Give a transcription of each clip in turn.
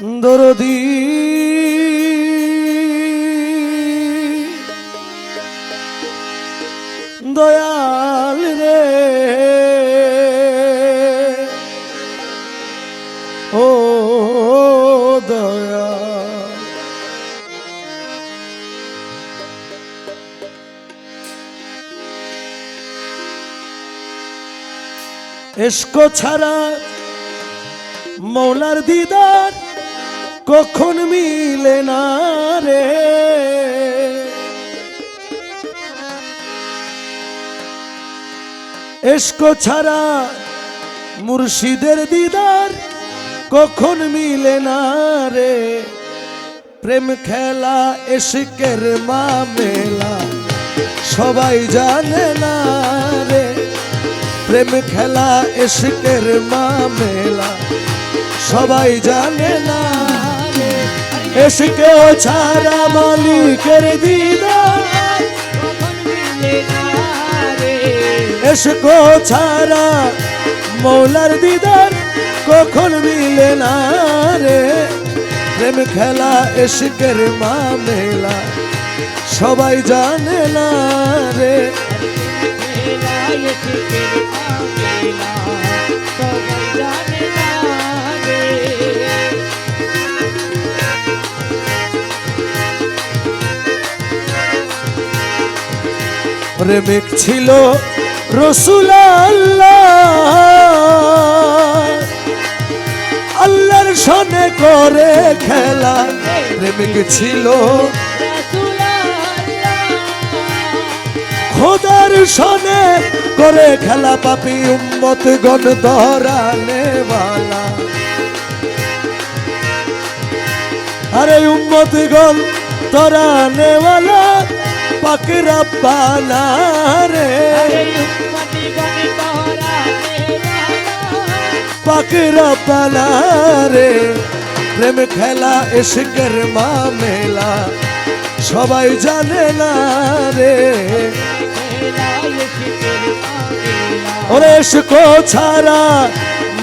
দরদি। দয়াল রে। ও দয়াল। এসকো ছাড়া মৌলার দিদার কখন মিলে না রে? এসকো ছাড়া মুর্শিদের দিদার কখন মিলে না রে? প্রেম খেলা এসকের মামেলা সবাই জানে না রে। প্রেম খেলা এসকের মামেলা সবাই জানে না এসকেও ছাড়া মালিকের দিদার। এসকো ছাড়া মৌলার দিদার কখন মিলে না রে? প্রেম খেলা এসকের মামেলা সবাই জানে না রে। প্রেমিক ছিল রসুল আল্লাহ আল্লাহর সনে করে খেলা। প্রেমিক ছিল খোদার সনে করে খেলা। পাপি উম্মত গণ ধরানে বালা। আরে উম্মত গণ ধরানে বালা। পাক রব্বানা রে পাক রব্বানা রে। প্রেম খেলা এসকের মামেলা সবাই জানে না রে। ওরে এসকো ছাড়া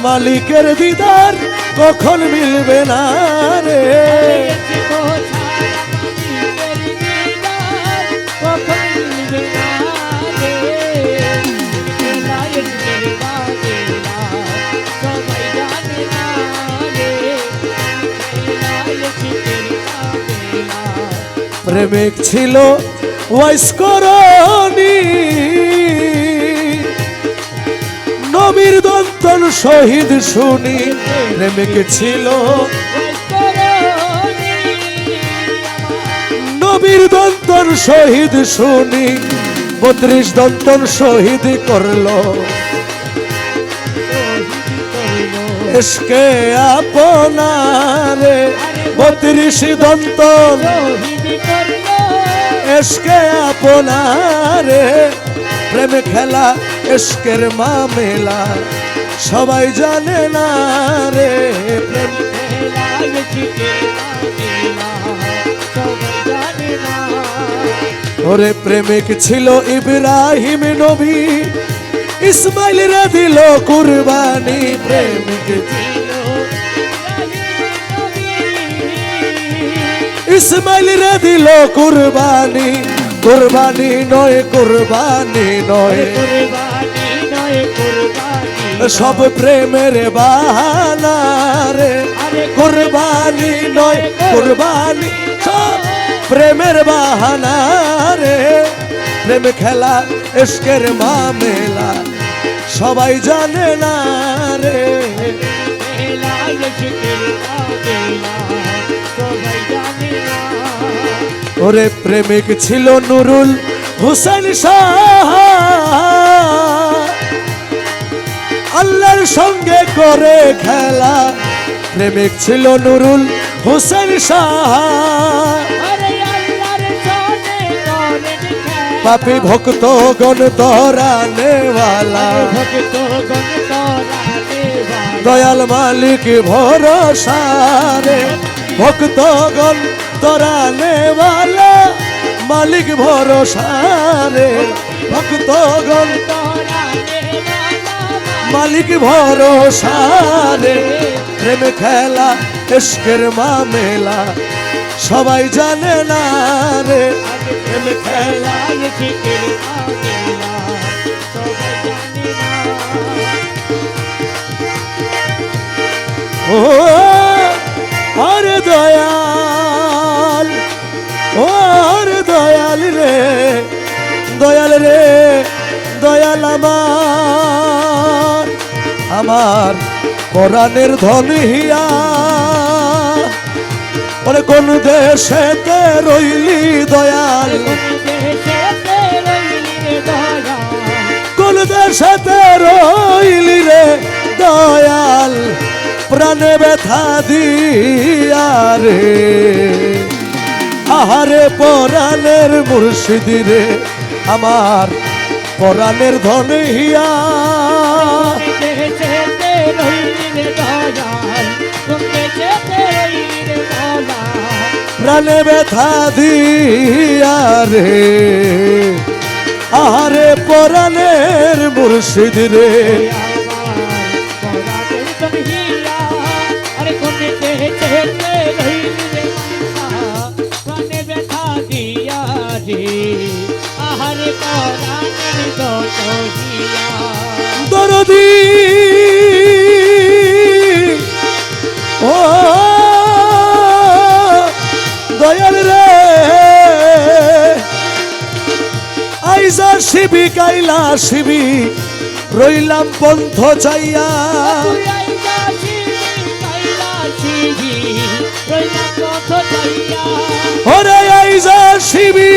মালিকের দিদার কখন মিলবে না রে। প্রেমিক ছিল নবীর দন্তন শহীদ শুনি, প্রেমিক ছিল নবীর দন্তন শহীদ শুনি, বত্রিশ দন্তন শহীদ করল। এসকে আপনারে বত্রিশ দন্তন এসকে আপনারে, প্রেম খেলা এসকের মামেলা সবাই জানে না রে প্রেম ওরে প্রেমিক ছিল ইব্রাহিম নবী, ইসমাইল রে দিল কুরবানি। প্রেমিক ইসমাইল রে দিল কুরবানি। কুরবানি নয় কুরবানি নয়। সব প্রেমের বাহানা রে। কুরবানি নয়, কুরবানি সব প্রেমের বাহানা রে। প্রেম খেলা এসকের মামেলা, সবাই জানে না রে। ওরে প্রেমিক ছিল নুরুল হুসেন শাহ। আল্লাহর সঙ্গে করে খেলা। প্রেমিক ছিল নুরুল হুসেন শাহ। পাপি ভক্ত গণ তরানেওয়ালা দয়াল মালিক ভরসা রে ভক্ত গণ তরানেওয়ালা মালিক ভরসা রে ভক্ত গণ মালিক ভরসা রে প্রেম খেলা এসকের মামেলা সবাই জানে না রে। প্রেম সবাই জানে না। ও আরে দয়াল আমার কোরআনের ধন হিয়া। ওরে কোন দেশেতে রইলি দয়াল? কোন দেশেতে রইলি রে দয়াল? প্রাণে ব্যথা দিয়া রে। আহারে পরাণের মুর্শিদি রে, আমার পরাণের ধন হিয়া। প্রাণে ব্যথা দিয়া রে। আহারে পরাণের মুর্শিদি রে। দরদি। ও শিবি কাইলা শিবি রইলাম পন্থ চাইয়া। ওরে আইজা শিবি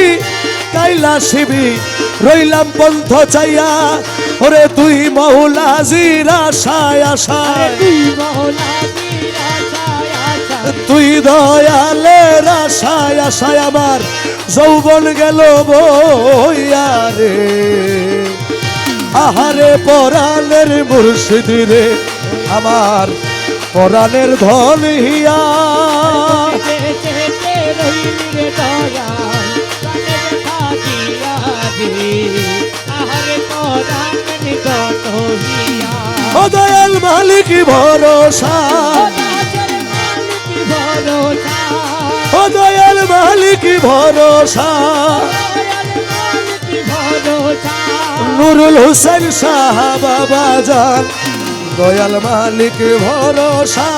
কাইলা শিবি রইলাম পন্থ চাইয়া। ওরে তুই মহুলা জিরা আশায় আশায় তুই দয়ালের আশায় আশায় আমার যৌবন গেল বইয়া রে। আহারে পরাণের মুর্শিদি রে, আমার পরাণের ধন হিয়া। দয়াল মালিক ভরসা। ও দয়াল মালিক ভরসা। নুরুল হুসেন শাহ বাবা যান দয়াল মালিক ভরসা।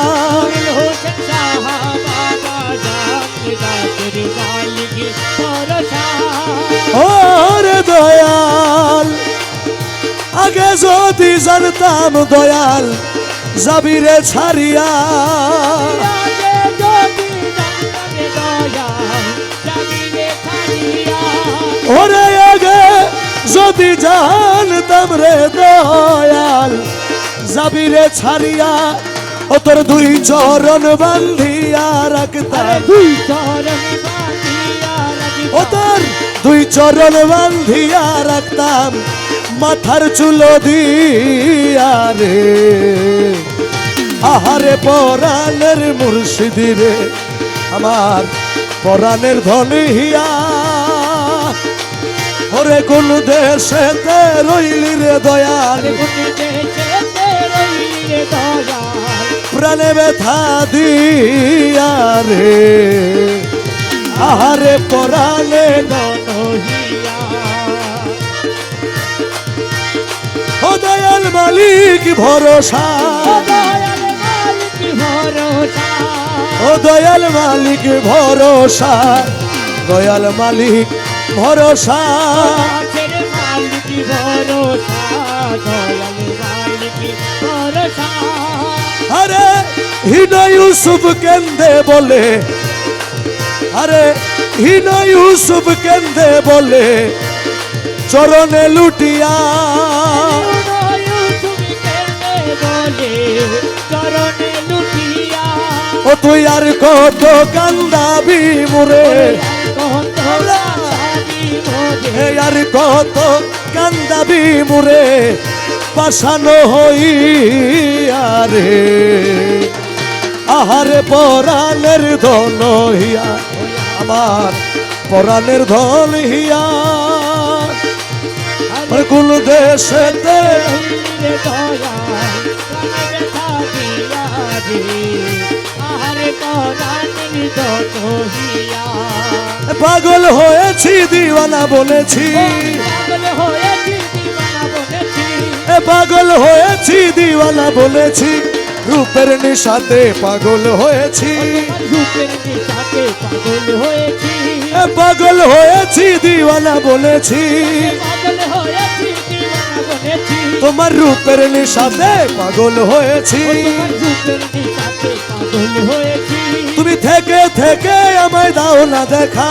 ওরে দয়াল আগে যদি জানতাম দয়াল যাবিরে ছাড়িয়া। যদি জানতাম রে দয়াল যাবিরে ছাড়িয়া ও তোর দুই চরণ বান্ধিয়া রাখতাম। ও তোর দুই চরণ বান্ধিয়া রাখতাম মাথার চুলো দিয়া রে। আহারে পরাণের মুর্শিদি রে আমার পরাণের ধনী হিয়া ওরে কোন দেশেতে রইলি রে দয়াল? প্রাণে ব্যথা দিয়া রে। আহারে পরাণে ও দয়াল মালিক ভরসা। ও দয়াল মালিক ভরসা। দয়াল মালিক ভরসা। আরে হিনা ইউসুফ কেন্দে বলে। আরে হিনা ইউসুফ কেন্দে বলে। চরণে লুটিয়া। ও তুই আর কত কান্দাবি মুরে। হে আর কত কান্দাবি মুরে পাশানো হইয়া রে আহারে পরাণের ধন হিয়া আমার পরাণের ধন হিয়া কোন দেশেতে মাঝে পাগল হয়েছি দিওয়ানা বলেছি। পাগল হয়েছি দিওয়ানা বলেছি। এ পাগল হয়েছি দিওয়ানা বলেছি। রূপের নিশাতে পাগল হয়েছি। পাগল হয়েছি। দিওয়ানা বলেছি। তোমার রূপের নিশাতে পাগল হয়েছি। পাগল হয়েছি। তুমি থেকে থেকে আমায় দাও না দেখা।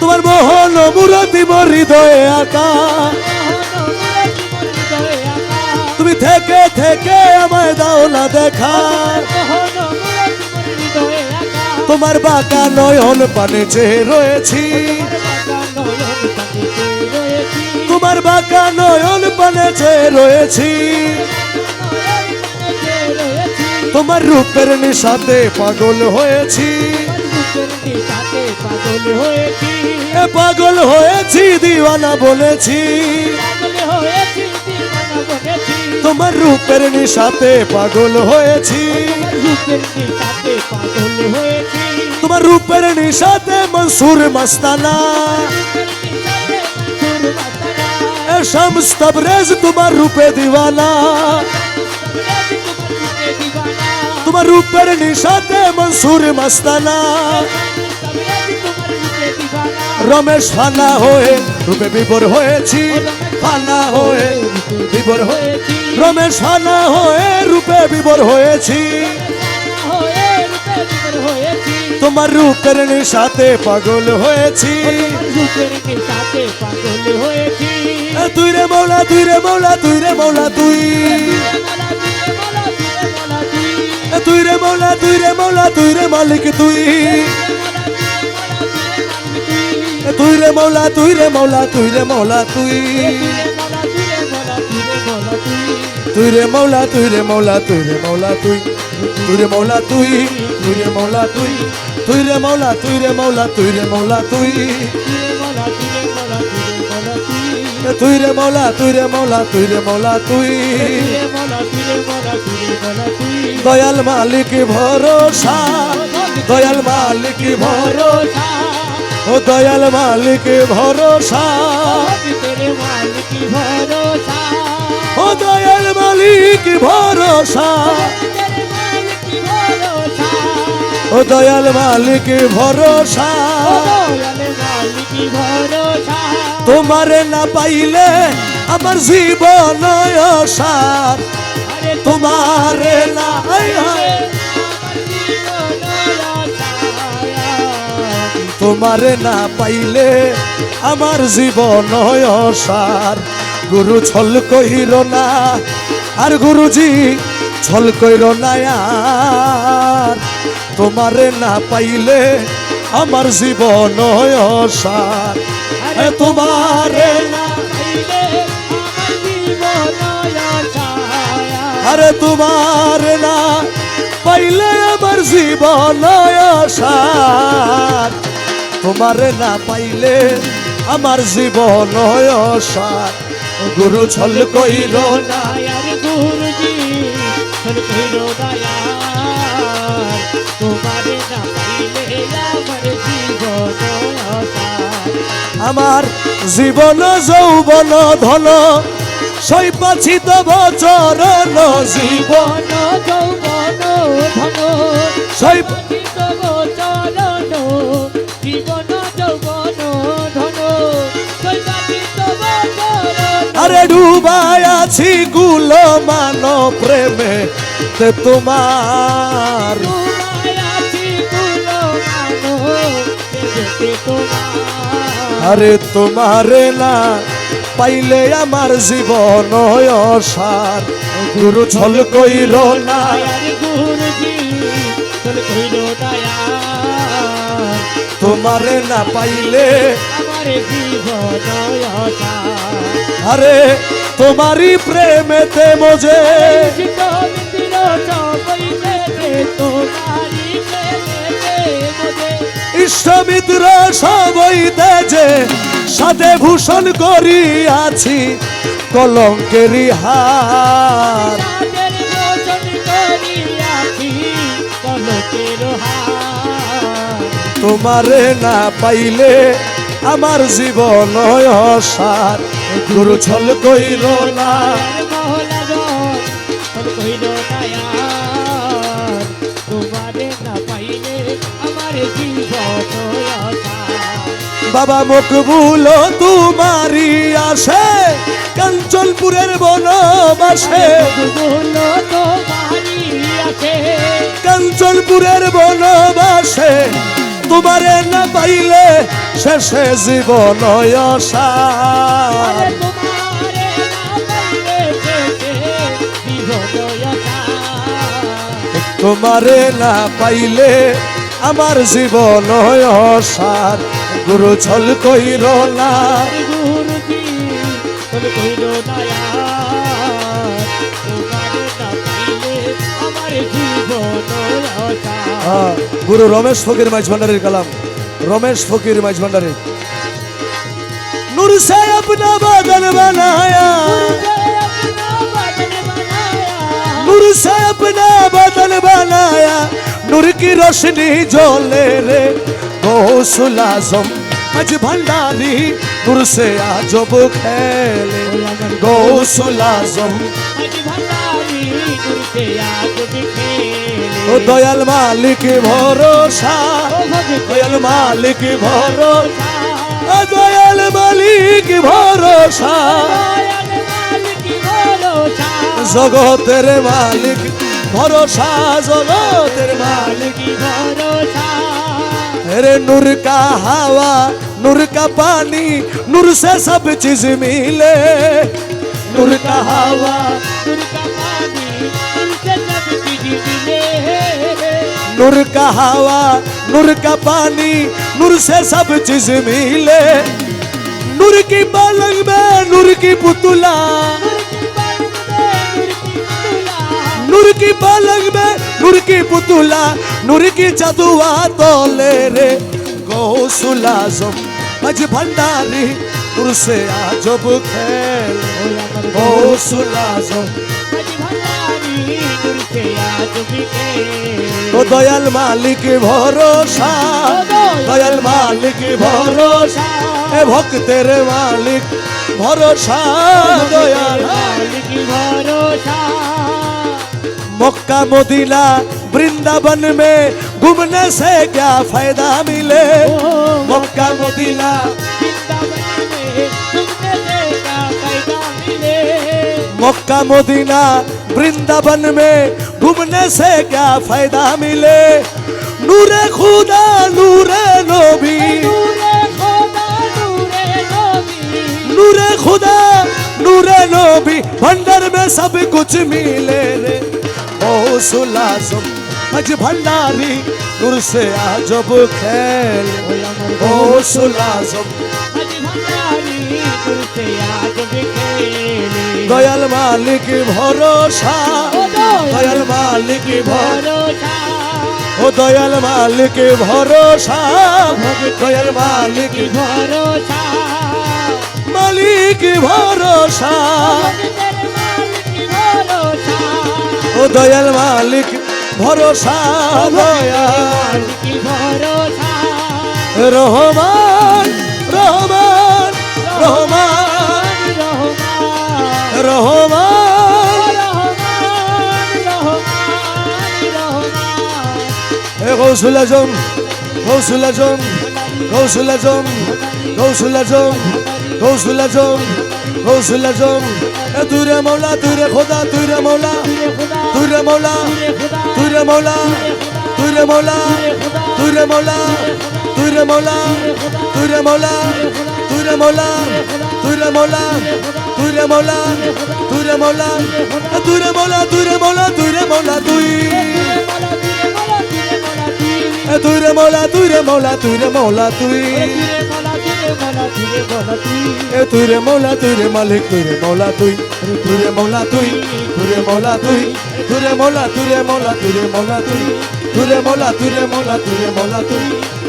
তোমার মোহন মূরতি মোর হৃদয়ে আঁকা। তুমি থেকে থেকে আমায় দাও না দেখা। তোমার বাঁকা নয়ন পানে চেয়ে রয়েছি। তোমার বাঁকা নয়ন পানে চেয়ে রয়েছি। তোমার রূপের নিশাতে পাগল হয়েছি। পাগল হয়েছি, দিওয়ানা বলেছি। তোমার রূপের নিশাতে পাগল হয়েছি। তোমার রূপের নেশাতে মনসুর মস্তানা। শামস তবরেজ, তোমার রূপে দিওয়ানা। তোমার রূপের নিশাতে মনসুর মস্তানা। রমেশ ফানা হয়ে রূপে বিবর হয়েছি। ফানা হয়ে বিবর হয়ে রমেশ ফানা হয়ে রূপে বিবর হয়েছি। তোমার রূপের নিশাতে পাগল হয়েছি। তুই রে মৌলা, তুই রে মৌলা, তুই রে মৌলা, তুই। তুই রে মৌলা তুই রে মৌলা তুই রে মালিক তুই তুই রে মৌলা তুই রে মৌলা তুই রে মৌলা তুই তুই রে মৌলা তুই রে মৌলা তুই রে মৌলা তুই তুই রে মৌলা তুই তুই রে মৌলা তুই তুই রে মৌলা তুই রে মৌলা তুই রে মৌলা তুই তুই রে মৌলা তুই রে মৌলা তুই রে মৌলা তুই। দয়াল মালিক ভরসা দয়াল মালিক ভরসা। ও দয়াল মালিক ভরসা, ও দয়াল মালিক ভরসা। ও দয়াল মালিক ভরসা। তোমারে না পাইলে আমার জীবন সার তোমারে না। তোমারে না পাইলে আমার জীবন সার গুরু ছল কহির না, আর গুরুজি ছল কইর না তোমারে না পাইলে আমার জীবন সার তোমারে। আরে তোমার না, পাইলে আমার জীবন সার তোমার না পাইলে আমার জীবন সার গুরু ছল কইল না। গুরুজি কইরো দয়া তোমারে না পাইলে আমার আমার জীবন, যৌবন, ধন সই পাছি চরণ জীবন তব চরণ জীবন, যৌবন, ধন আরে ডুবাই আছি গুলো মান প্রেমে তোমার আরে তোমারে না পাইলে আমার জীবন সার গুরু ছল না। কইলো দয়া তোমারে না পাইলে আরে তোমারই প্রেমেতে মজে তোমারি বিশ্বমিত্র সবই যে সাথে ভূষণ করিয়াছি কলঙ্কেরি হার। তোমারে না পাইলে আমার জীবন সার গুরু ছল কইল না বাবা মকবুল তোমারি আসে। কাঞ্চনপুরের বনবাসে। কাঞ্চনপুরের বনবাসে। তোমারে না পাইলে শেষে জীবন তোমারে না পাইলে আমার জীবন অসার গুরু ছল কইর না। হ্যাঁ, হ্যাঁ, গুরু রমেশ ফকির মাইজ ভান্ডারের কালাম। রমেশ ফকির মাইজ ভান্ডারের নূর সে আপনা বাদন বানায়া। নূর সে আপনা বাদন বানায়া। নূর কি রোশনি জ্বলে রে। गौसुल आजम मज भंडारी नूर से आजब खेले गौसुल आजम ও দয়াল মালিক ভরসা দয়াল মালিক ভরসা ও দয়াল মালিক ভরসা জগতের মালিক ভরসা জগতের মালিক रे नूर का हवा, नूर का पानी, नूर से सब चीज़ मिले। नूर का हवा नूर का हवा, नूर का पानी, नूर से सब चीज़ मिले। नूर की पलंग में नूर की पुतला। পুতুলা, নুরকি জাদুয়া তোলে রে। গৌসুল আজম আজ ভান্ডারি, তোর সে আজব খেল। গৌসুল আজম ও দয়াল মালিক, ভরসা। দয়াল মালিক, ভরসা। এ ভক্তের মালিক, ভরসা। দয়াল মালিক, ভরসা। মক্কা, মদিনা वृंदावन में घूमने से क्या फ़ायदा मिले? Mecca, Medina. Mecca, Medina, Vrindavan में घूमने से क्या फ़ायदा मिले? नूरे खुदा, नूरे नबी नूरे खुदा, नूरे नबी भंडार में सब कुछ मिले रे। ओ सुलासम। मज আজ ভান্ডারি করছে আজব খেল ও সুলাজব দয়াল মালিক ভরসা দয়াল মালিক ভরসা। ও দয়াল মালিক ভরসা দয়াল মালিক ভরসা। মালিক ভরসা। ও দয়াল মালিক ভরসা দয়াল। রহমান রহমান রহমান। রহমান। গৌসুল আজম গৌসুল আজম গৌসুল আজম গৌসুল আজম গৌসুল আজম গৌসুল আজম। তুই রে মৌলা তুই রে খোদা তুই রে মৌলা তুই রে মৌলা তুই রে মৌলা তুই রে মৌলা তুই রে মৌলা তুই রে মৌলা তুই মৌলা তুই মৌলা তুই মৌলা তুই মৌলা তুই মৌলা তুই মৌলা তুই মৌলা তুই রে মৌলা তুই তুই রে মৌলা তুই মৌলা তুই মৌলা এ তুই রে মৌলা তুই রে মালিক তুই রে মৌলা তুই তুই রে মৌলা তুই তুই রে মৌলা তুই তুই রে মৌলা তুই রে মৌলা তুই রে মৌলা তুই তুই রে মৌলা তুই রে মৌলা তুই রে মৌলা তুই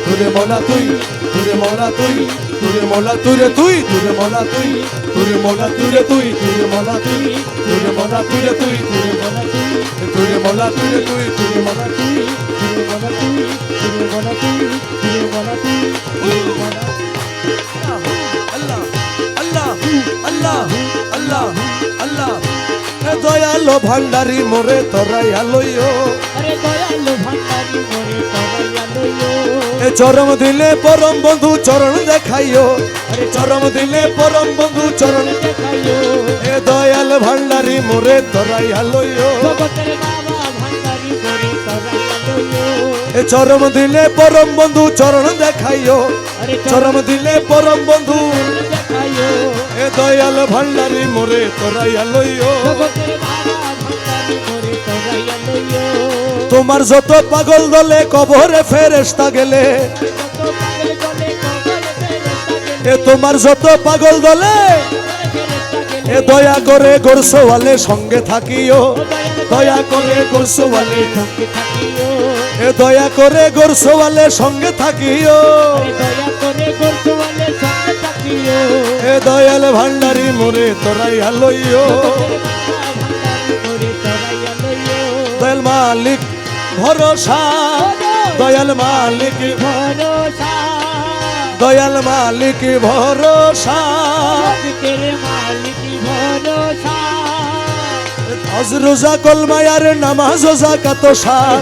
তুই রে মৌলা তুই তুই রে মৌলা তুই তুরে মোলা তুরে তুই তুরে মোলা তুই তুরে মোলা তুরে তুই তুরে মোলা তুই তুরে মোলা তুরে তুই তুরে মোলা তুই তুরে মোলা তুরে তুই তুরে মোলা তুই তুই বলা তুই তুই বলা তুই তুই বলা তুই তুই আল্লাহ আল্লাহ আল্লাহ এ দয়ালো ভান্ডারি মোরে তোরাইয়া লইও আরে দয়ালু ভান্ডারি মোরে তরাইয়া লইও এ চরম দিলে পরম বন্ধু চরণ দেখাইও আরে চরম দিলে পরম বন্ধু চরণ দেখাইও এ দয়াল ভান্ডারি মোরে তোরাইয়া লইও জগতের বাবা ভান্ডারি মোরে তরাইয়া লইও এ চরম দিলে পরম বন্ধু চরণ দেখাইও আরে চরম দিলে পরম বন্ধু দেখাইও এ দয়াল ভান্ডারি মোরে তোরাইয়া লইও তোমার যত পাগল দলে কবরে ফেরেস্তা গেলে এ তোমার যত পাগল দলে এ দয়া করে গোরসওয়ালে সঙ্গে থাকিও। দয়া করে গোরসওয়ালে সঙ্গে থাকিও। এ দয়া করে গোরসওয়ালে সঙ্গে থাকিও। দয়া করে গোরসওয়ালে সঙ্গে থাকিও। দয়াল ভান্ডারি মোরে তোরাইয়া লইও দয়াল মালিক, ভরসা। দয়াল মালিক ভরসা দয়াল মালিক, ভরসা। হজ রোজা কলমায়ার নামাজ জাকাত সার।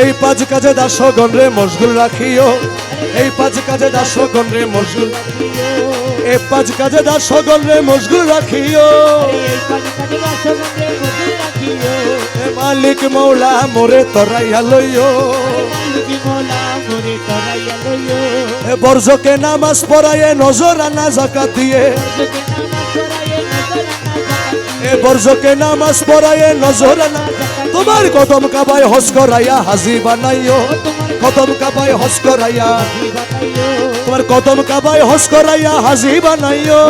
এই পাঁচ কাজে দাসগণ রে মশগুল রাখিও এই পাঁচ কাজে দাসগণ রে মশগুল। এই পাঁচ কাজে দাসগণ রে মশগুল রাখিও। এ মালিক মৌলা মোরে তরাইয়া লইও। এ বর্জকে নামাজ পড়ায়ে নজর আনা জাকাত দিয়ে। এ বর্জকে নামাজ পড়ায়ে নজর আনা তোমার কদম কাবায় হস করাইয়া হাজি বানাইও। কদম কাবায় হস করাইয়া তোমার কদম কাবায় হস করাইয়া হাজি বানাইও।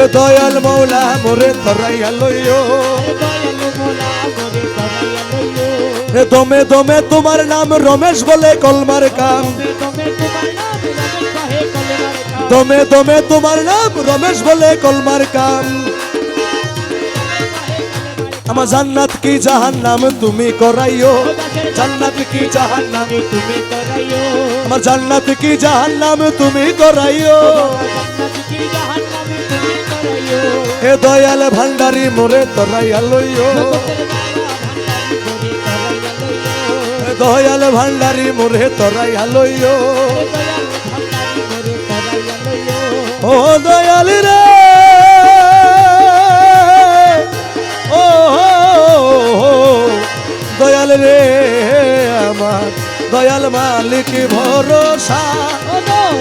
এ দয়াল মৌলা মোরে তরাইয়া লইও। এ দমে দমে তোমার নাম রমেশ বলে কলমার কাম দমে দমে তোমার নাম রমেশ বলে কলমার কাম আমার জান্নাত কি জাহান্নাম তুমি করাইও? জান্নাত কি জাহান্নাম তুমি করাইও? আমার জান্নাত কি জাহান্নাম তুমি করাইও? এ দয়াল ভান্ডারি মোরে তরাইয়া লইও। দয়াল ভান্ডারি মোরে তরাইয়া লইও। ও দয়াল রে। দয়াল রে আমার। দয়াল মালিক ভরসা।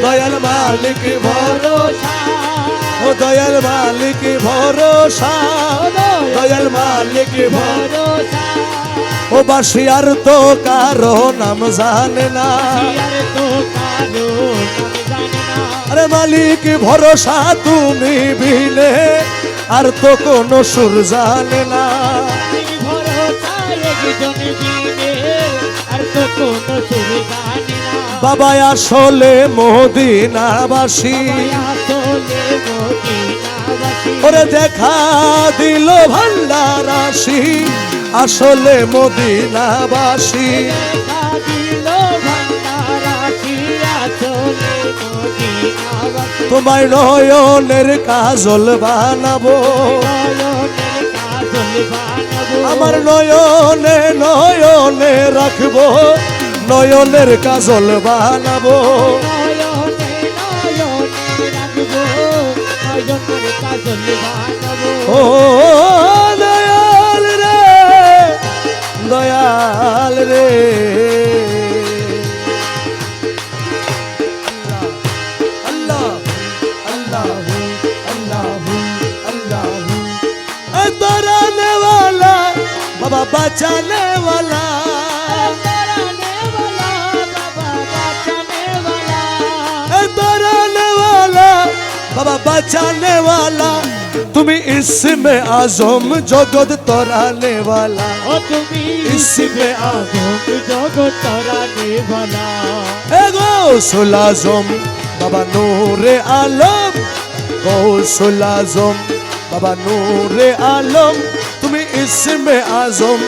দয়াল মালিক ভরসা। ও দয়াল মালিক ভরসা। দয়াল মালিক ভরসা। ও বাসিয়ার তো কারও নাম জানে না। আরে মালিক ভরসা তুমি বিনে আর তো কোনো সুর জানে না। বাবা আসলে মদিনাবাসী। ওরে দেখা দিল ভান্ডার আসি আসলে মদিনাবাসী। তোমায় নয়নের কাজল বানাবো। আমার নয়নে নয়নে রাখব নয়নের কাজল বানাবো। ও দয়াল রে দয়াল রে। बचाने वाला। तुम्हें इसमें आज़म जगत तोराने वाला। ओ तुम्हें इसमें आज़म गोद तोराने वाला। एगो सुलाजम बाबा नूरे आलम। गो सुलाजम बाबा नूरे आलम। तुम्हें इसमें आज़म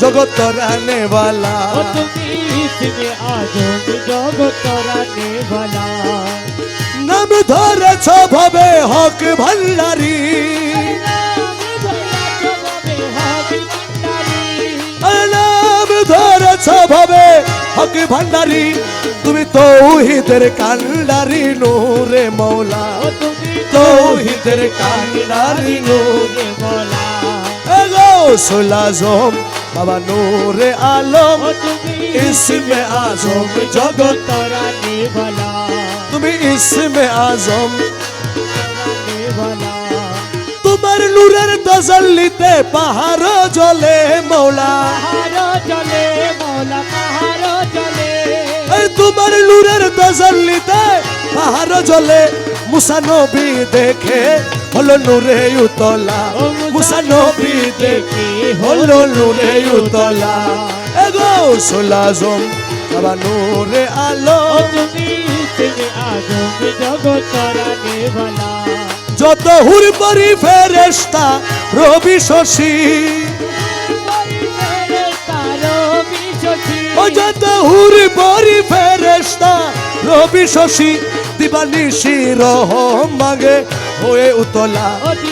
जगत तोराने वाला। ओ तुम्हें इसमें आज़म गोद तोराने वाला। নাম ধরেছ ভাবে হক ভান্ডারী নাম ধরেছ ভাবে হক ভান্ডারী তুমি তৌহিদের কান্ডারি নূরে মৌলা। তৌহিদের কান্ডারি নূরে গৌসুল আজম বাবা নূরে আলম। ইসমে আজম জগৎ তুমি ইসমে আজম। তোমার নূরের তজল্লিতে পাহাড় জলে মৌলা। তোমার নূরের তজল্লিতে পাহাড় জলে মুসা নবী দেখে হলো নূরে উতলা। মুসা নবী দেখে হলো নূরে উতলা। এগো সোলাজম বাবা নূরে আলো। যত হুর পরি ফেরেস্তা রবি শশী। যত হুর পরি ফেরেস্তা রবি শশী। দিবানিশি রহ মাগে হয়ে উতলা।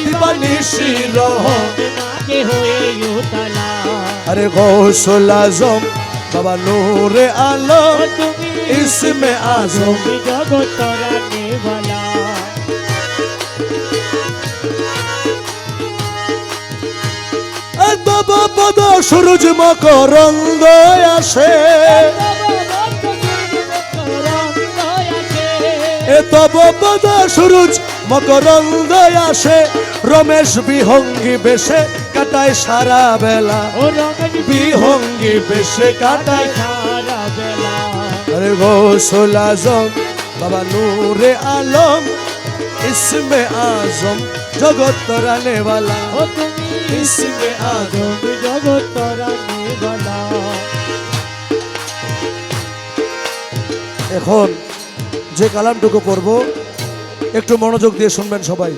দিবানিশি রহ আরে গৌসল আজম বাবা নূরে আলো ইসমে আজম জগৎ তরানে वाला তব পদ সূরজ মকরন্দ আসে এ তব পদ সূরজ মকরন্দ আসে রমেশ বিহঙ্গি বেশে কাটায় সারা বেলা বিহঙ্গি বেশে কাটায় আরে গৌসল আজম বাবা নূরে আলম ইসমে আজম জগৎ তরানে वाला ইসমে আজম এখন যে কালামটুকু পড়ব একটু মনোযোগ দিয়ে শুনবেন সবাই।